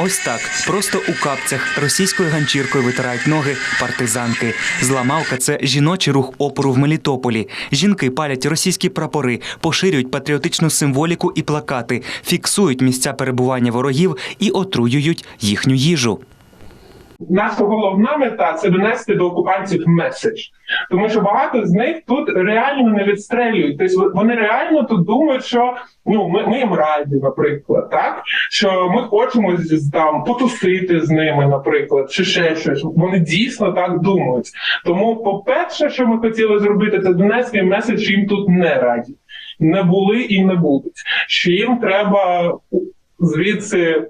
Ось так, просто у капцях російською ганчіркою витирають ноги партизанки. Зламавка це жіночий рух опору в Мелітополі. Жінки палять російські прапори, поширюють патріотичну символіку і плакати, фіксують місця перебування ворогів і отруюють їхню їжу. Наша головна мета це донести до окупантів меседж, тому що багато з них тут реально не відстрелюють. Тобто вони реально тут думають, що ну ми, ми їм раді, наприклад, так що ми хочемо там потусити з ними, наприклад, чи ще щось. Вони дійсно так думають. Тому, по-перше, що ми хотіли зробити, це донести меседж, що їм тут не раді, не були і не будуть. Що їм треба звідси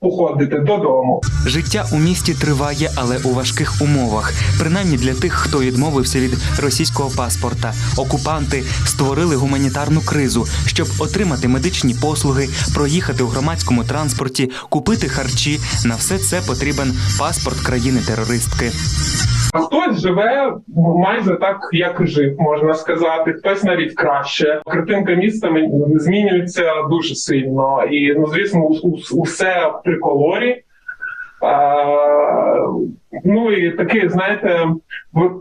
походити додому. Життя у місті триває, але у важких умовах. Принаймні для тих, хто відмовився від російського паспорта. Окупанти створили гуманітарну кризу, щоб отримати медичні послуги, проїхати у громадському транспорті, купити харчі. На все це потрібен паспорт країни-терористки. Живе майже так, як і жив, можна сказати. Хтось навіть краще. Картинка міста змінюється дуже сильно, і ну звісно, усе в триколорі. А, ну і таке, знаєте,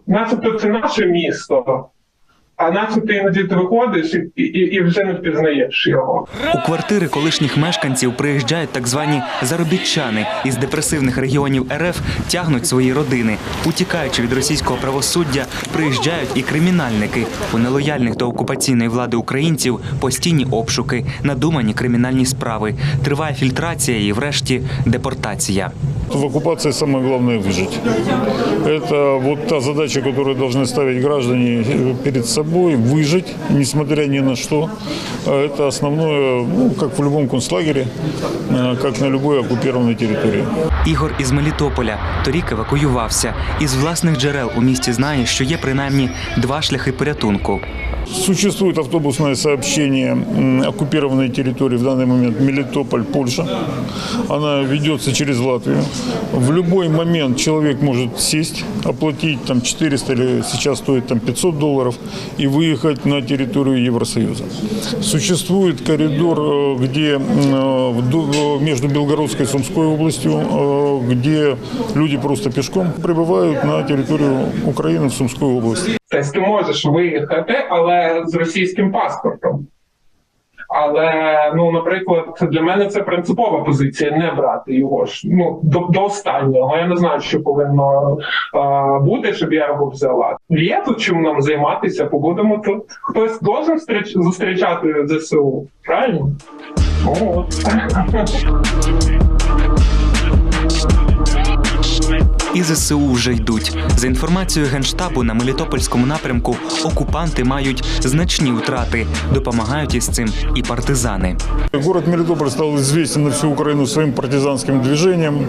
начебто це наше місто, а начебто іноді ти виходиш і, і, і вже не впізнаєш його. У квартири колишніх мешканців приїжджають так звані заробітчани із депресивних регіонів РФ тягнуть свої родини. Утікаючи від російського правосуддя, приїжджають і кримінальники. У нелояльних до окупаційної влади українців постійні обшуки, надумані кримінальні справи. Триває фільтрація і, врешті, депортація. В оккупации самое главное выжить. Это вот та задача, которую должны ставить граждане э, перед собой, выжить, несмотря ни на что. А Это основное, ну, как в любом концлагере, э, как на любой оккупированной территории. Ігор із Мелітополя торік евакуювався. Із власних джерел у місті знає, що є принаймні два шляхи порятунку. Существует автобусное сообщение м, оккупированной территории, в данный момент Мелитополь, Польша. Она ведется через Латвию. В любой момент человек может сесть, оплатить там 400 или сейчас стоит там 500 долларов и выехать на территорию Евросоюза. Существует коридор, э, где м, э, в ду- э, между Белгородской и Сумской областью, э, где люди просто пешком прибывают на территорию Украины в Сумскую область. Тобто ти можеш виїхати, але з російським паспортом. Але, ну, наприклад, для мене це принципова позиція не брати його ж ну до, до останнього. Я не знаю, що повинно а, бути, щоб я його взяла. Є тут чим нам займатися, побудемо тут. Хтось должен зустріч, зустрічати ЗСУ, правильно? Ну, І ЗСУ вже йдуть. За інформацією генштабу на Мелітопольському напрямку окупанти мають значні втрати. Допомагають із цим і партизани. Город Мелитополь стал известен на всю Украину своим партизанским движением.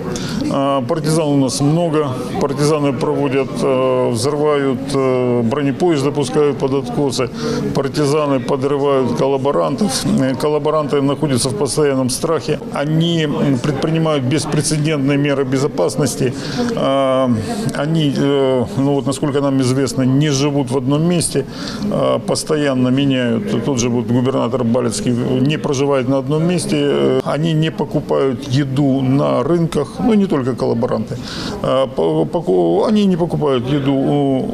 А, Партизан у нас много. Партизаны проводят, э, взрывают э, бронепоезд, запускают под откосы. Партизаны подрывают коллаборантов. Э, Коллаборанты находятся в постоянном страхе. Они м, предпринимают беспрецедентные меры безопасности. А, Они, э, ну вот насколько нам известно, не живут в одном месте, а постоянно меняют. Тот же вот губернатор Балецкий не проживает на одном месте. Э, Они не покупают еду на рынках, ну не только коллаборанты. А, по- поку- Они не покупают еду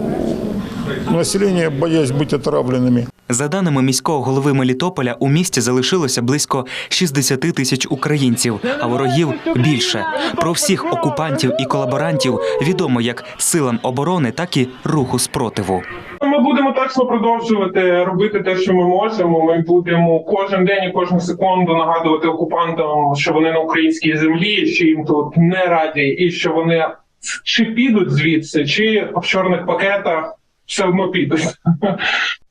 у населения, боясь быть отравленными. За даними міського голови Мелітополя, у місті залишилося близько 60 тисяч українців, а ворогів більше. Про всіх окупантів і колаборантів відомо як силам оборони, так і руху спротиву. Ми будемо точно продовжувати робити те, що ми можемо. Ми будемо кожен день і кожну секунду нагадувати окупантам, що вони на українській землі, що їм тут не раді, і що вони чи підуть звідси, чи в чорних пакетах все одно підуть.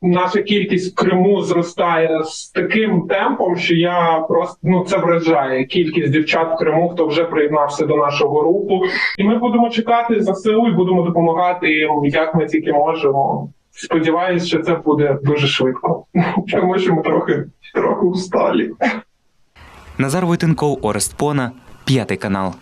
Наша кількість в Криму зростає з таким темпом, що я просто ну це вражає. Кількість дівчат в Криму, хто вже приєднався до нашого руху, і ми будемо чекати ЗСУ і будемо допомагати їм, як ми тільки можемо. Сподіваюсь, що це буде дуже швидко, тому що ми трохи трохи усталі. Назар Войтенков, Орест Пона, п'ятий канал.